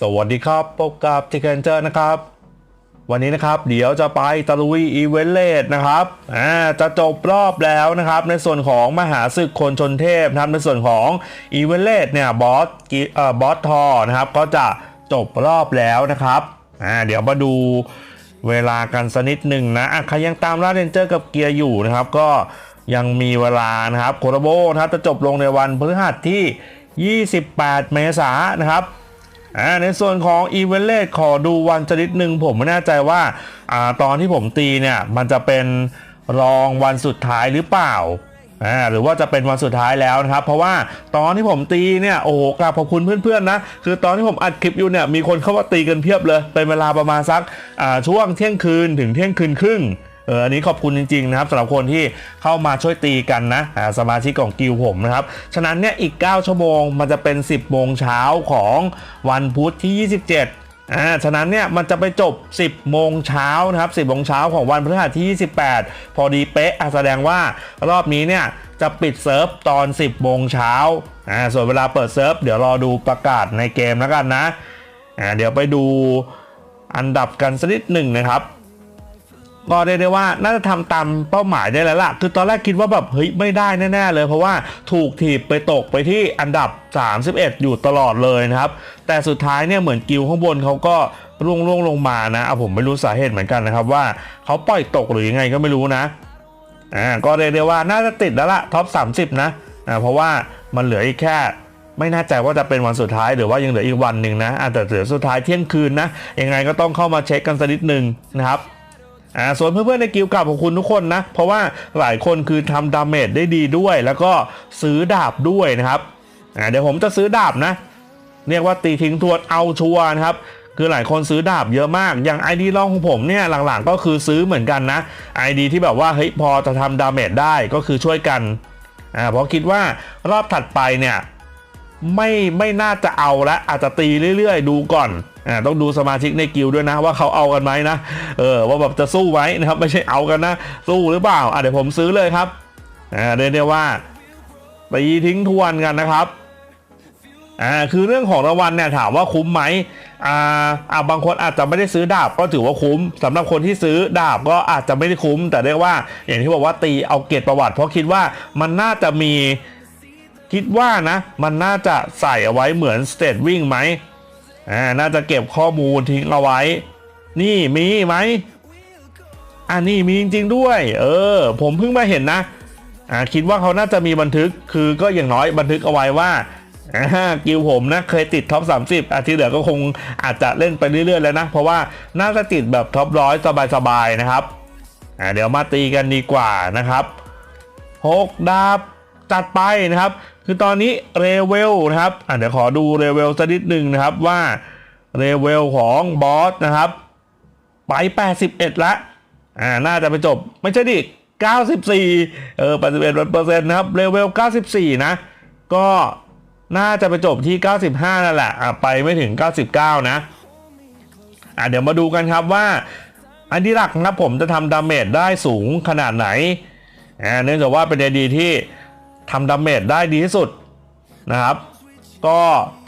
สวัสดีครับ พบกับทิกเกนเจอร์นะครับ วันนี้นะครับ เดี๋ยวจะไปตะลุยอีเวนต์เลดนะครับอ่าจะจบรอบแล้วนะครับ ในส่วนของมหาศึกคนชนเทพนะครับในส่วนของอีเวนต์เลดเนี่ยบอสกิเอ่อบอสทอนะครับ ก็จะจบรอบแล้วนะครับอ่าเดี๋ยวมาดูเวลากันสักนิดหนึ่งนะอะใครยังตามล่าเรนเจอร์กับเกียร์อยู่นะครับ ก็ยังมีเวลานะครับโคโรโบนะครับจะจบลงในวันพฤหัสที่ 28 เมษายนนะครับ อ่าในส่วนของอีเวนต์เลขขอดูวันชนิดหนึ่งผมไม่แน่ใจว่าอ่าตอนที่ผมตีเนี่ย มันจะเป็นรองวันสุดท้ายหรือเปล่าอ่าหรือว่าจะเป็นวันสุดท้ายแล้วนะครับ เพราะว่าตอนที่ผมตีเนี่ยโอ้โหกราบขอบคุณเพื่อนๆนะ คือตอนที่ผมอัดคลิปอยู่เนี่ยมีคนเข้ามาตีกันเพียบเลย เป็นเวลาประมาณสักอ่าช่วงเที่ยงคืนถึงเที่ยงคืนครึ่ง เอออันนี้ขอบคุณจริงๆนะครับสำหรับคนที่เข้ามาช่วยตีกันนะอ่าสมาชิกของกิลผมนะครับ ฉะนั้นเนี่ยอีก 9 ชั่วโมงมันจะเป็น 10 โมงเช้าของวันพุธที่ 27อ่า ฉะนั้นเนี่ยมันจะไปจบ 10 โมงเช้านะครับ 10 โมงเช้าของวันพฤหัสที่ 28 พอดีเป๊ะอะแสดงว่ารอบนี้เนี่ยจะปิดเซิร์ฟตอน 10 โมงเช้าอ่า ส่วนเวลาเปิดเซิร์ฟเดี๋ยวรอดูประกาศในเกมแล้วกันนะ อ่า เดี๋ยวไปดูอันดับกันสักนิดหนึ่งนะครับ ก็เรียกได้ว่าน่าจะทำตามเป้าหมายได้แล้วล่ะ คือตอนแรกคิดว่าแบบเฮ้ยไม่ได้แน่ๆเลย เพราะว่าถูกถีบไปตกไปที่อันดับ 31 อยู่ตลอดเลยนะครับ แต่สุดท้ายเนี่ยเหมือนกิวข้างบนเขาก็ร่วงร่วงลงมานะเอาผมไม่รู้สาเหตุเหมือนกันนะครับว่าเขาปล่อยตกหรือยังไงก็ไม่รู้นะอ่าก็เรียกได้ว่าน่าจะติดแล้วล่ะท็อป 30 นะอ่าเพราะว่ามันเหลืออีกแค่ไม่แน่ใจว่าจะเป็นวันสุดท้ายหรือว่ายังเหลืออีกวันหนึ่งนะแต่เหลือสุดท้ายเที่ยงคืนนะยังไงก็ต้องเข้ามาเช็คกันสักนิดหนึ่งนะครับ อ่าส่วนเพื่อนๆในกิลกลับของคุณทุกคนนะ เพราะว่าหลายคนคือทำดาเมจได้ดีด้วย แล้วก็ซื้อดาบด้วยนะครับอ่าเดี๋ยวผมจะซื้อดาบนะ เรียกว่าตีทิ้งทวนเอาชัวร์นะครับคือหลายคนซื้อดาบเยอะมาก อย่าง ID ลองของผมเนี่ยหลังๆก็คือซื้อเหมือนกันนะ ID ที่แบบว่าเฮ้ยพอจะทำดาเมจได้ก็คือช่วยกันอ่าเพราะคิดว่ารอบถัดไปเนี่ย ไม่ไม่น่าจะเอาละอาจจะตีเรื่อยๆ ดูก่อนอ่าต้องดูสมาชิกในกิลด้วยนะ ว่าเขาเอากันไหมนะเออว่าแบบจะสู้ไหมนะครับไม่ใช่เอากันนะ สู้หรือเปล่าอะเดี๋ยวผมซื้อเลยครับอ่าเรียกได้ว่าตีทิ้งทวนกันนะครับอ่าคือเรื่องของรางวัลเนี่ยถามว่าคุ้มไหมอ่าอ่าบางคนอาจจะไม่ได้ซื้อดาบก็ถือว่าคุ้มสำหรับคนที่ซื้อดาบก็อาจจะไม่ได้คุ้ม แต่เรียกว่าอย่างที่บอกว่าตีเอาเกียรติประวัติ เพราะคิดว่ามันน่าจะมี คิดว่านะ มันน่าจะใส่เอาไว้เหมือนสเตทวิ่งไหมอ่าน่าจะเก็บข้อมูลทิ้งเอาไว้ นี่มีไหมอ่านี่มีจริง ๆ ด้วย เออ ผมเพิ่งมาเห็นนะอ่าคิดว่าเขาน่าจะมีบันทึกคือก็อย่างน้อยบันทึกเอาไว้ว่าอ่ากิวผมนะเคยติดท็อป 30 อาที่เหลือก็คงอาจจะเล่นไปเรื่อยๆแล้วนะ เพราะว่าน่าจะติดแบบท็อปร้อยสบายๆนะครับอ่าเดี๋ยวมาตีกันดีกว่านะครับหกดาบจัดไปนะครับ คือตอนนี้เรเวลนะครับอะเดี๋ยวขอดูเรเวลสักนิดหนึ่งนะครับว่าเรเวลของบอสนะครับ ไป 81 ละอ่าน่าจะไปจบไม่ใช่ดิ94 เออ 81เปอร์เซ็นต์นะครับเรเวล 94 นะ ก็น่าจะไปจบที่ 95 นั่นแหละ อะ ไปไม่ถึง 99 นะ อะ เดี๋ยวมาดูกันครับว่า อันที่หลักนะครับผมจะทำดาเมจได้สูงขนาดไหน อ่า เนื่องจากว่าเป็น AD ที่ ทำดาเมจได้ดีที่สุดนะครับ ก็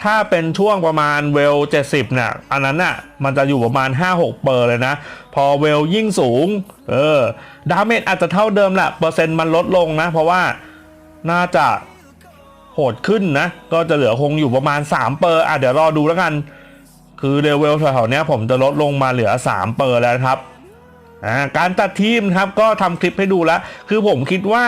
ถ้าเป็นช่วงประมาณเวล 70เนี่ยอันนั้นน่ะมันจะอยู่ประมาณ 5-6 เปอร์เลยนะ พอเวลยิ่งสูงเออดาเมจอาจจะเท่าเดิมแหละเปอร์เซ็นต์มันลดลงนะ เพราะว่าน่าจะโหดขึ้นนะ ก็จะเหลือคงอยู่ประมาณ 3 เปอร์อะเดี๋ยวรอดูแล้วกัน คือเลเวลแถวๆนี้ผมจะลดลงมาเหลือ 3 เปอร์แล้วครับการตัดทีมครับก็ทำคลิปให้ดูแล้ว คือผมคิดว่า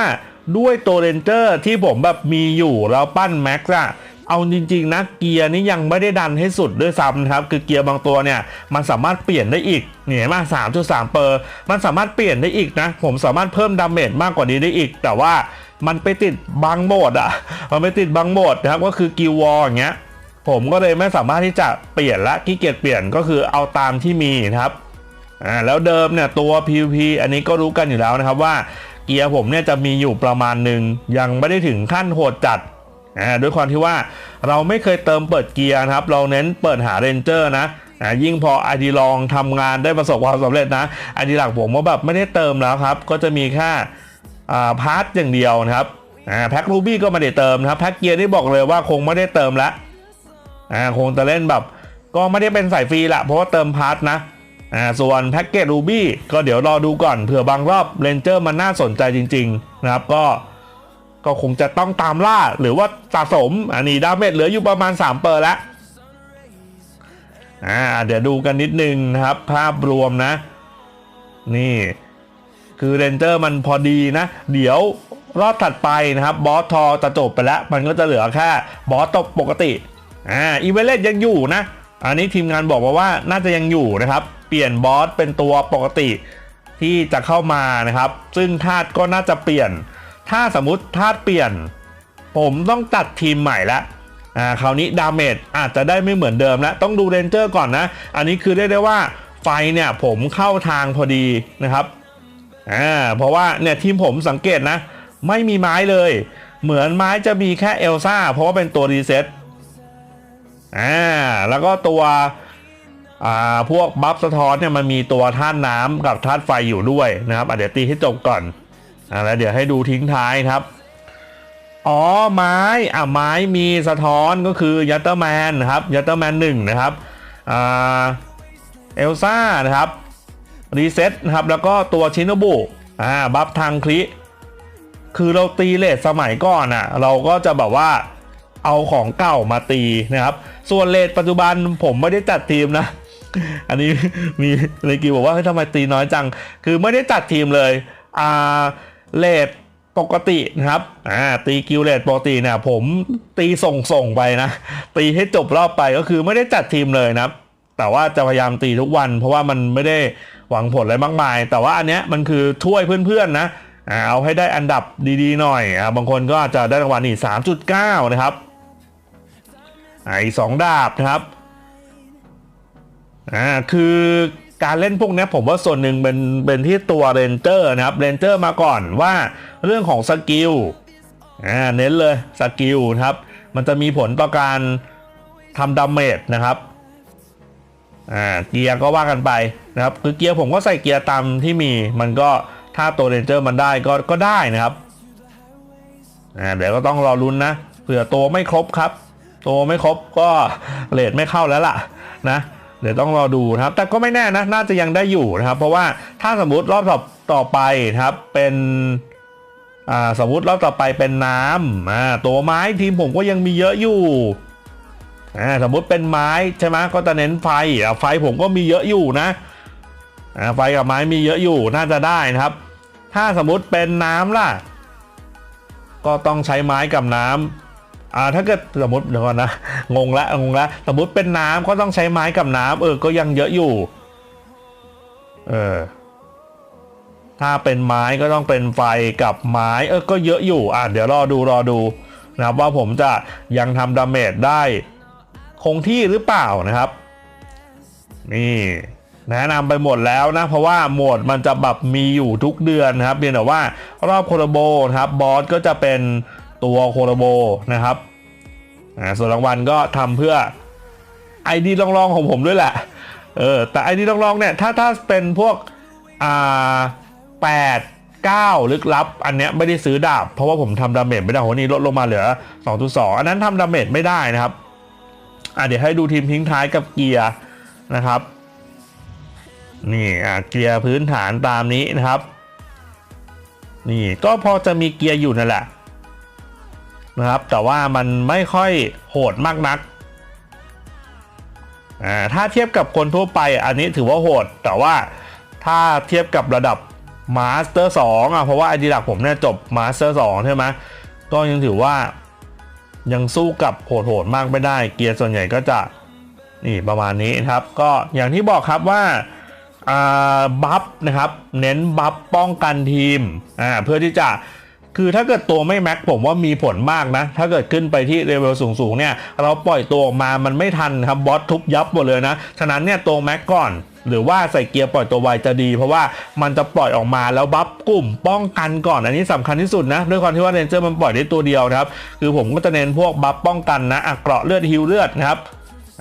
ด้วยตัวเรนเจอร์ที่ผมแบบมีอยู่แล้วปั้นแม็กซ์อะเอาจริงๆนะเกียร์นี้ยังไม่ได้ดันให้สุดด้วยซ้ำนะครับ คือเกียร์บางตัวเนี่ย มันสามารถเปลี่ยนได้อีกเนี่ยเห็นไหมาสามจุดสามเปอร์ มันสามารถเปลี่ยนได้อีกนะ ผมสามารถเพิ่มดาเมจมากกว่านี้ได้อีก แต่ว่ามันไปติดบางโหมดอะมันไปติดบางโหมดนะครับก็คือกิววอลอย่างเงี้ยผมก็เลยไม่สามารถที่จะเปลี่ยนละขี้เกียจเปลี่ยนก็คือเอาตามที่มีนะครับอ่าแล้วเดิมเนี่ยตัว PVP อันนี้ก็รู้กันอยู่แล้วนะครับว่า เกียร์ผมเนี่ยจะมีอยู่ประมาณหนึ่งยังไม่ได้ถึงขั้นโหดจัดอ่าด้วยความที่ว่าเราไม่เคยเติมเปิดเกียร์นะครับ เราเน้นเปิดหาเรนเจอร์นะอ่ายิ่งพอไอดีลองทำงานได้ประสบความสำเร็จนะไอดีหลักผมก็แบบไม่ได้เติมแล้วครับ ก็จะมีแค่อ่าพาร์ทอย่างเดียวนะครับอ่าแพ็ครูบี้ก็ไม่ได้เติมนะครับแพ็คเกียร์นี่บอกเลยว่าคงไม่ได้เติมละอ่าคงจะเล่นแบบ ก็ไม่ได้เป็นสายฟรีละเพราะว่าเติมพาร์ทนะ อ่าส่วนแพ็กเกจรูบี้ก็เดี๋ยวรอดูก่อนเผื่อบางรอบเรนเจอร์มันน่าสนใจจริง ๆ นะครับก็ก็คงจะต้องตามล่าหรือว่าสะสมอันนี้ดาเมจเหลืออยู่ประมาณ 3 เปอร์แล้วอ่าเดี๋ยวดูกันนิดนึงนะครับ ภาพรวมนะ นี่ คือเรนเจอร์มันพอดีนะ เดี๋ยวรอบถัดไปนะครับ บอสทอจะจบไปแล้ว มันก็จะเหลือแค่บอสตกปกติอ่าอีเวเลตยังอยู่นะ อันนี้ทีมงานบอกมาว่าน่าจะยังอยู่นะครับ เปลี่ยนบอสเป็นตัวปกติที่จะเข้ามานะครับ ซึ่งธาตุก็น่าจะเปลี่ยน ถ้าสมมติธาตุเปลี่ยน ผมต้องตัดทีมใหม่ละอ่าคราวนี้ดาเมจอาจจะได้ไม่เหมือนเดิมแล้วต้องดูเรนเจอร์ก่อนนะ อันนี้คือเรียกได้ว่าไฟเนี่ยผมเข้าทางพอดีนะครับอ่าเพราะว่าเนี่ยทีมผมสังเกตนะ ไม่มีไม้เลย เหมือนไม้จะมีแค่เอลซ่าเพราะว่าเป็นตัวรีเซ็ตอ่าแล้วก็ตัว พวกบัฟสะท้อนเนี่ยมันมีตัวธาตุน้ำกับธาตุไฟอยู่ด้วยนะครับเดี๋ยวตีให้จบก่อนอ่าแล้วเดี๋ยวให้ดูทิ้งท้ายครับ อ๋อไม้อะไม้มีสะท้อนก็คือยัตเตอร์แมนนะครับยัตเตอร์แมนหนึ่งนะครับอ่าเอลซ่านะครับรีเซ็ตนะครับแล้วก็ตัวชินโนบุอ่าบัฟทางคลิคือเราตีเลทสมัยก่อนอะ่ะเราก็จะแบบว่าเอาของเก่ามาตีนะครับ ส่วนเลทปัจจุบันผมไม่ได้จัดทีมนะ อันนี้มีในกิวบอกว่าเฮ้ยทำไมตีน้อยจัง คือไม่ได้จัดทีมเลยอ่าเลทปกตินะครับ อ่า ตีกิวเลทปกติเนี่ยผมตีส่งส่งๆไปนะ ตีให้จบรอบไปก็คือไม่ได้จัดทีมเลยนะครับ แต่ว่าจะพยายามตีทุกวัน เพราะว่ามันไม่ได้หวังผลอะไรมากมาย แต่ว่าอันเนี้ยมันคือช่วยเพื่อนๆนะ อ่า เอาให้ได้อันดับดีๆหน่อย อ่า บางคนก็อาจจะได้รางวัลนี่3.9นะครับอ่าอีสองดาบนะครับ อ่าคือการเล่นพวกนี้ผมว่าส่วนหนึ่งเป็นเป็นที่ตัวเรนเจอร์นะครับเรนเจอร์มาก่อนว่าเรื่องของสกิลอ่าเน้นเลยสกิลครับมันจะมีผลต่อการทำดาเมจนะครับอ่าเกียร์ก็ว่ากันไปนะครับคือเกียร์ผมก็ใส่เกียร์ตามที่มีมันก็ถ้าตัวเรนเจอร์มันได้ก็ก็ได้นะครับอ่าเดี๋ยวก็ต้องรอลุ้นนะเผื่อตัวไม่ครบครับ ตัวไม่ครบก็เลทไม่เข้าแล้วล่ะนะ เดี๋ยวต้องรอดูนะครับ แต่ก็ไม่แน่นะ น่าจะยังได้อยู่นะครับ เพราะว่าถ้าสมมติรอบต่อต่อไปครับ เป็นอ่าสมมติรอบต่อไปเป็นน้ำอ่าตัวไม้ทีมผมก็ยังมีเยอะอยู่อ่าสมมุติเป็นไม้ใช่ไหมก็จะเน้นไฟอ่ไฟผมก็มีเยอะอยู่นะอ่าไฟกับไม้มีเยอะอยู่น่าจะได้นะครับ ถ้าสมมุติเป็นน้ำล่ะ ก็ต้องใช้ไม้กับน้ำ อ่าถ้าเกิดสมมติเดี๋ยวก่อนนะงงละงงละสมมติเป็นน้ำก็ต้องใช้ไม้กับน้ำเออก็ยังเยอะอยู่ เออถ้าเป็นไม้ก็ต้องเป็นไฟกับไม้เออก็เยอะอยู่อะเดี๋ยวรอดูรอดูนะครับว่าผมจะยังทำดาเมจได้คงที่หรือเปล่านะครับ นี่แนะนำไปหมดแล้วนะ เพราะว่าหมดมันจะแบบมีอยู่ทุกเดือนนะครับเพียงแต่ว่ารอบโคโรโบนะครับบอสก็จะเป็น ตัวโคโรโบนะครับอ่าส่วนรางวัลก็ทำเพื่อไอดีลองๆของผมด้วยแหละ เออ แต่ไอดีลองๆเนี่ย ถ้าถ้าเป็นพวก อ่าแปดเก้าลึกลับ อันเนี้ยไม่ได้ซื้อดาบ เพราะว่าผมทำดาเมจไม่ได้โหนี่ลดลงมาเหลือ 2.2 อันนั้นทำดาเมจไม่ได้นะครับ อะเดี๋ยวให้ดูทีมทิ้งท้ายกับเกียร์นะครับ นี่อะเกียร์พื้นฐานตามนี้นะครับ นี่ก็พอจะมีเกียร์อยู่นั่นแหละ นะครับ แต่ว่ามันไม่ค่อยโหดมากนักอ่าถ้าเทียบกับคนทั่วไปอันนี้ถือว่าโหด แต่ว่าถ้าเทียบกับระดับมาสเตอร์สองอะเพราะว่าไอดีหลักผมเนี่ยจบมาสเตอร์สองใช่ไหมก็ยังถือว่ายังสู้กับโหดๆมากไม่ได้ เกียร์ส่วนใหญ่ก็จะนี่ประมาณนี้นะครับ ก็อย่างที่บอกครับว่าอ่าบัฟนะครับ เน้นบัฟป้องกันทีมอ่าเพื่อที่จะ คือถ้าเกิดตัวไม่แม็กผมว่ามีผลมากนะ ถ้าเกิดขึ้นไปที่เลเวลสูงๆเนี่ย เราปล่อยตัวออกมามันไม่ทันครับบอสทุบยับหมดเลยนะ ฉะนั้นเนี่ยตัวแม็กก่อนหรือว่าใส่เกียร์ปล่อยตัวไวจะดี เพราะว่ามันจะปล่อยออกมาแล้วบัฟกลุ่มป้องกันก่อนอันนี้สำคัญที่สุดนะด้วยความที่ว่าเรนเจอร์มันปล่อยได้ตัวเดียวครับคือผมก็จะเน้นพวกบัฟป้องกันนะอะเกราะเลือดฮิวเลือดนะครับ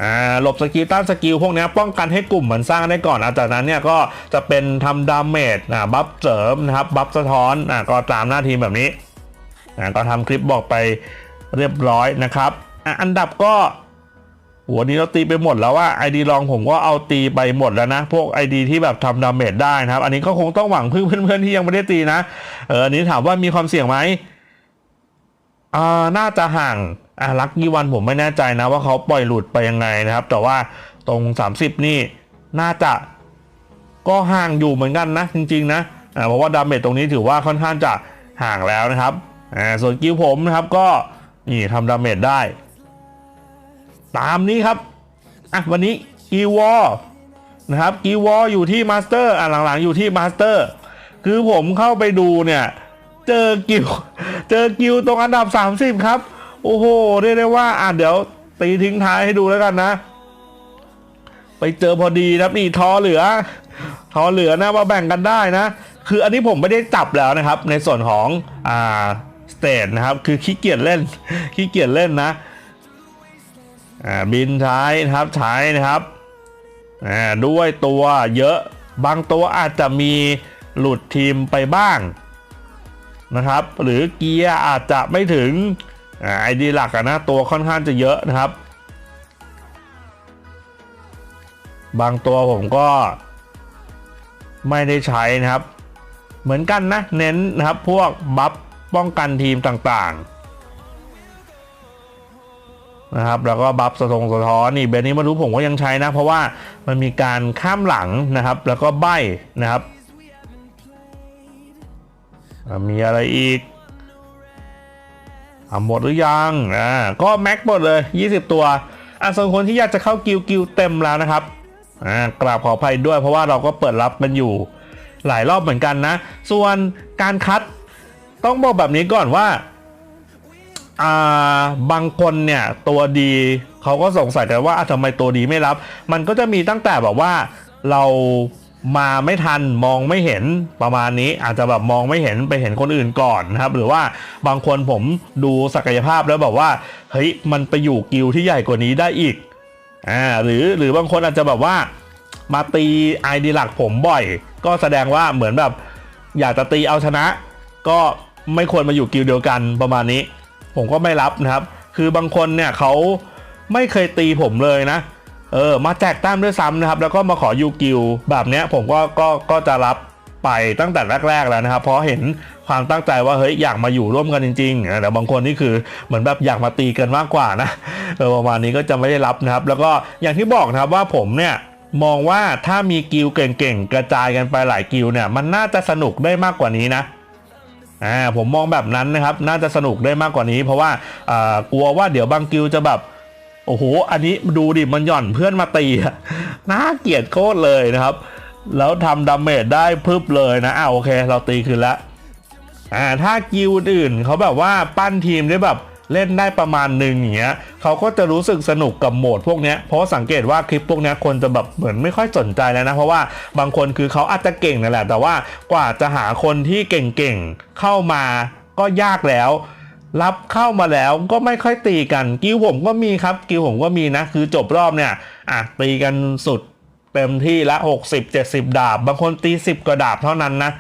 อ่าหลบสกิลต้านสกิลพวกนี้ป้องกันให้กลุ่มมันสร้างได้ก่อนอะจากนั้นเนี่ยก็จะเป็นทำดาเมจบัฟเสริมนะครับบัฟสะท้อนอ่าก็ตามหน้าที่แบบนี้อ่าก็ทำคลิปบอกไปเรียบร้อยนะครับอะอันดับก็วันนี้เราตีไปหมดแล้วว่าไอดีลองผมก็เอาตีไปหมดแล้วนะ พวกไอดีที่แบบทำดาเมจได้นะครับ อันนี้ก็คงต้องหวังพึ่งเพื่อนๆที่ยังไม่ได้ตีนะเอออันนี้ถามว่ามีความเสี่ยงไหมอ่าน่าจะห่าง อ่าลักกี้วันผมไม่แน่ใจนะว่าเขาปล่อยหลุดไปยังไงนะครับ แต่ว่าตรง 30 นี่น่าจะก็ห่างอยู่เหมือนกันนะจริงๆนะอ่าเพราะว่าดาเมจตรงนี้ถือว่าค่อนข้างจะห่างแล้วนะครับอ่าส่วนกิวผมนะครับก็นี่ทำดาเมจได้ ตามนี้ครับอะวันนี้กีวอนะครับกีวออยู่ที่มาสเตอร์อะหลังๆอยู่ที่มาสเตอร์คือผมเข้าไปดูเนี่ย เจอกิวเจอกิวตรงอันดับ 30 ครับ โอ้โหเรียกได้ว่าอะเดี๋ยวตีทิ้งท้ายให้ดูแล้วกันนะ ไปเจอพอดีนะครับนี่ทอเหลือ ทอเหลือนะมาแบ่งกันได้นะ คืออันนี้ผมไม่ได้จับแล้วนะครับ ในส่วนของอ่าสเตทนะครับ คือขี้เกียจเล่นขี้เกียจเล่นนะอ่าบินใช้นะครับใช้นะครับอ่าด้วยตัวเยอะบางตัวอาจจะมีหลุดทีมไปบ้างนะครับ หรือเกียร์อาจจะไม่ถึง ไอดีหลักอะนะตัวค่อนข้างจะเยอะนะครับ บางตัวผมก็ไม่ได้ใช้นะครับ เหมือนกันนะ เน้นนะครับพวกบัฟป้องกันทีมต่างๆนะครับ แล้วก็บัฟสะทงสะท้อนนี่เบนนี้มารู้ผมก็ยังใช้นะ เพราะว่ามันมีการข้ามหลังนะครับ แล้วก็ใบนะครับมีอะไรอีก อะหมดหรือยังอ่าก็แม็กหมดเลย 20 ตัวอะส่วนคนที่อยากจะเข้ากิลกิลเต็มแล้วนะครับอ่ากราบขออภัยด้วยเพราะว่าเราก็เปิดรับมันอยู่หลายรอบเหมือนกันนะ ส่วนการคัดต้องบอกแบบนี้ก่อนว่าอ่าบางคนเนี่ยตัวดีเขาก็สงสัยกันว่าทำไมตัวดีไม่รับ มันก็จะมีตั้งแต่แบบว่าเรา มาไม่ทันมองไม่เห็นประมาณนี้อาจจะแบบมองไม่เห็นไปเห็นคนอื่นก่อนนะครับ หรือว่าบางคนผมดูศักยภาพแล้วแบบว่าเฮ้ยมันไปอยู่กิลที่ใหญ่กว่านี้ได้อีกอ่าหรือหรือบางคนอาจจะแบบว่ามาตีไอดีหลักผมบ่อย ก็แสดงว่าเหมือนแบบอยากจะตีเอาชนะ ก็ไม่ควรมาอยู่กิลเดียวกันประมาณนี้ ผมก็ไม่รับนะครับ คือบางคนเนี่ยเขาไม่เคยตีผมเลยนะ เออมาแจกแต้มด้วยซ้ำนะครับ แล้วก็มาขอยูกิลแบบเนี้ยผมก็ก็ก็จะรับไปตั้งแต่แรก ๆ แล้วนะครับ เพราะเห็นความตั้งใจว่าเฮ้ยอยากมาอยู่ร่วมกันจริงๆแต่บางคนนี่คือเหมือนแบบอยากมาตีกันมากกว่านะเออประมาณนี้ก็จะไม่ได้รับนะครับ แล้วก็อย่างที่บอกนะครับว่าผมเนี่ยมองว่าถ้ามีกิลเก่งๆ กระจายกันไปหลายกิลเนี่ย มันน่าจะสนุกได้มากกว่านี้นะอ่าผมมองแบบนั้นนะครับ น่าจะสนุกได้มากกว่านี้ เพราะว่าอ่ากลัวว่าเดี๋ยวบางกิลจะแบบ โอ้โห อันนี้ดูดิ มันหย่อนเพื่อนมาตีน่าเกลียดโคตรเลยนะครับ แล้วทำดาเมจได้พึบเลยนะอ่าโอเค เราตีคืนล้วอ่าถ้ากิลอื่นเขาแบบว่าปั้นทีมได้แบบเล่นได้ประมาณหนึ่งอย่างเงี้ยเขาก็จะรู้สึกสนุกกับโหมดพวกเนี้ยเพราะสังเกตว่าคลิปพวกเนี้ยคนจะแบบเหมือนไม่ค่อยสนใจแล้วนะ เพราะว่าบางคนคือเขาอาจจะเก่งนั่นแหละ แต่ว่ากว่าจะหาคนที่เก่งๆเข้ามาก็ยากแล้ว รับเข้ามาแล้วก็ไม่ค่อยตีกัน กิวผมก็มีครับ กิวผมก็มีนะ คือจบรอบเนี่ยอะตีกันสุดเต็มที่ละ 60 70 ดาบ บางคนตี 10กว่าดาบเท่านั้นนะ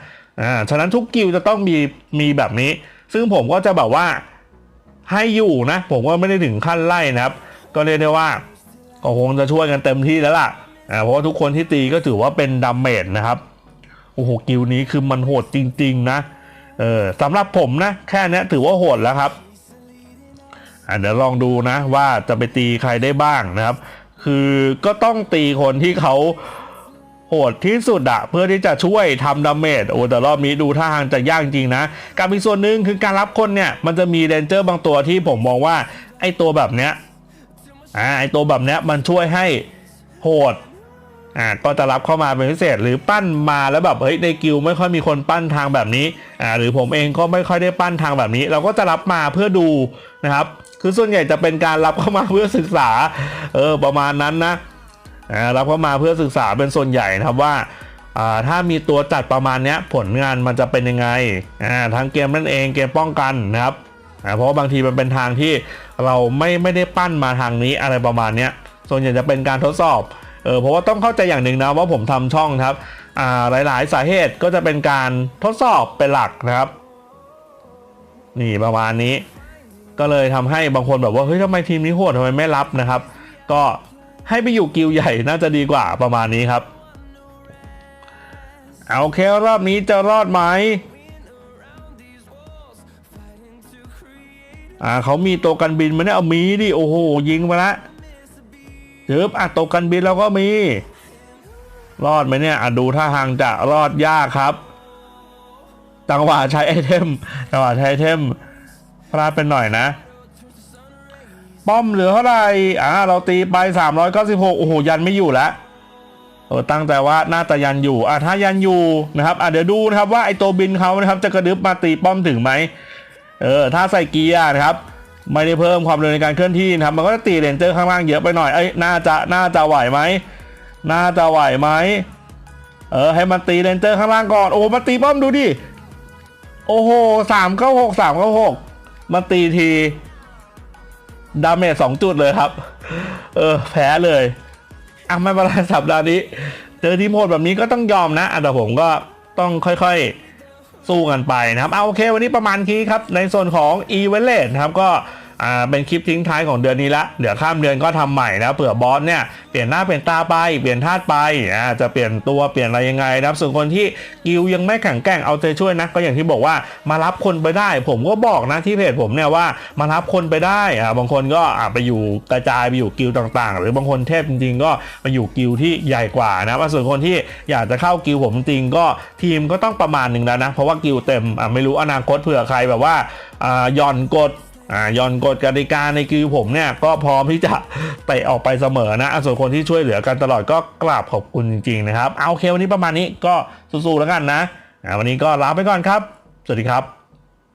อ่าฉะนั้นทุกกิวจะต้องมีมีแบบนี้ ซึ่งผมก็จะแบบว่าให้อยู่นะ ผมก็ไม่ได้ถึงขั้นไล่นะครับ ก็เรียกได้ว่าก็คงจะช่วยกันเต็มที่แล้วล่ะอ่าเพราะว่าทุกคนที่ตีก็ถือว่าเป็นดาเมจนะครับโอ้โหกิวนี้คือมันโหดจริง ๆ นะ เออสำหรับผมนะ แค่นี้ถือว่าโหดแล้วครับอะเดี๋ยวลองดูนะว่าจะไปตีใครได้บ้างนะครับ คือก็ต้องตีคนที่เขาโหดที่สุดอะเพื่อที่จะช่วยทำดาเมจโอ้แต่รอบนี้ดูท่าทางจะยากจริงนะกับอีกส่วนหนึ่งคือการรับคนเนี่ย มันจะมีเรนเจอร์บางตัวที่ผมมองว่า ไอตัวแบบเนี้ยอ่าไอตัวแบบเนี้ยมันช่วยให้โหด อ่าก็จะรับเข้ามาเป็นพิเศษ หรือปั้นมาแล้วแบบเฮ้ยในกิลไม่ค่อยมีคนปั้นทางแบบนี้อ่าหรือผมเองก็ไม่ค่อยได้ปั้นทางแบบนี้ เราก็จะรับมาเพื่อดูนะครับคือส่วนใหญ่จะเป็นการรับเข้ามาเพื่อศึกษาเออประมาณนั้นนะอ่ารับเข้ามาเพื่อศึกษาเป็นส่วนใหญ่นะครับว่าอ่าถ้ามีตัวจัดประมาณนี้ผลงานมันจะเป็นยังไงอ่าทั้งเกมนั่นเองเกมป้องกันนะครับอ่าเพราะบางทีมันเป็นทางที่เราไม่ไม่ได้ปั้นมาทางนี้อะไรประมาณนี้ส่วนใหญ่จะเป็นการทดสอบ เออเพราะว่าต้องเข้าใจอย่างหนึ่งนะว่าผมทำช่องครับอ่าหลาย ๆ สาเหตุก็จะเป็นการทดสอบเป็นหลักนะครับ นี่ประมาณนี้ ก็เลยทำให้บางคนแบบว่าเฮ้ยทำไมทีมนี้โหดทำไมไม่รับนะครับ ก็ให้ไปอยู่กิลใหญ่น่าจะดีกว่าประมาณนี้ครับเอาโอเครอบนี้จะรอดไหมอ่าเขามีตัวกันบินมาเนี่ยเอามีดิโอ้โหยิงมาละ เจิบอะตัวกันบินเราก็มี รอดไหมเนี่ยอะดูท่าทางจะรอดยากครับ จังหวะใช้ไอเทมจังหวะใช้ไอเทมพลาดเป็นหน่อยนะ ป้อมเหลือเท่าไหร่อ่าเราตีไป 396 โอ้โห ยันไม่อยู่แล้วเออตั้งแต่ว่าน่าจะยันอยู่อะถ้ายันอยู่นะครับอะเดี๋ยวดูนะครับว่าไอตัวบินเขานะครับ จะกระดึบมาตีป้อมถึงไหมเออถ้าใส่เกียร์นะครับ ไม่ได้เพิ่มความเร็วในการเคลื่อนที่นะครับ มันก็จะตีเรนเจอร์ข้างล่างเยอะไปหน่อย เอ้ย น่าจะ น่าจะไหวไหม น่าจะไหวไหม เออ ให้มันตีเรนเจอร์ข้างล่างก่อน โอ้มันตีป้อมดูดิ โอ้โหสามเก้าหกสามเก้าหกมันตีที ดาเมจสองจุดเลยครับ เออ แพ้เลย อะไม่เป็นไรสัปดาห์นี้ เจอทีมโหดแบบนี้ก็ต้องยอมนะอะแต่ผมก็ต้องค่อยๆ สู้กันไปนะครับเอาโอเค วันนี้ประมาณนี้ครับในส่วนของ e v a l e t นะครับก็ อ่าเป็นคลิปทิ้งท้ายของเดือนนี้ละเดี๋ยวข้ามเดือนก็ทำใหม่นะเผื่อบอสเนี่ยเปลี่ยนหน้าเปลี่ยนตาไปเปลี่ยนธาตุไปอ่าจะเปลี่ยนตัวเปลี่ยนอะไรยังไงนะครับส่วนคนที่กิลยังไม่แข็งแกร่งเอาใจช่วยนะก็อย่างที่บอกว่ามารับคนไปได้ ผมก็บอกนะที่เพจผมเนี่ยว่ามารับคนไปได้อ่าบางคนก็อ่าไปอยู่กระจายไปอยู่กิลต่างๆ หรือบางคนเทพจริง ๆ ก็ไปอยู่กิลที่ใหญ่กว่านะส่วนคนที่อยากจะเข้ากิลผมจริงก็ทีมก็ต้องประมาณหนึ่งแล้วนะเพราะว่ากิลเต็มอ่าไม่รู้อนาคตเผื่อใครแบบว่าอ่าหย่อนกฎ อ่าย่อนกฎกติกาในคิวผมเนี่ยก็พร้อมที่จะเตะออกไปเสมอนะส่วนคนที่ช่วยเหลือกันตลอดก็กราบขอบคุณจริงๆนะครับ เอาโอเควันนี้ประมาณนี้ก็สู้ๆแล้วกันนะอ่าวันนี้ก็ลาไปก่อนครับ สวัสดีครับ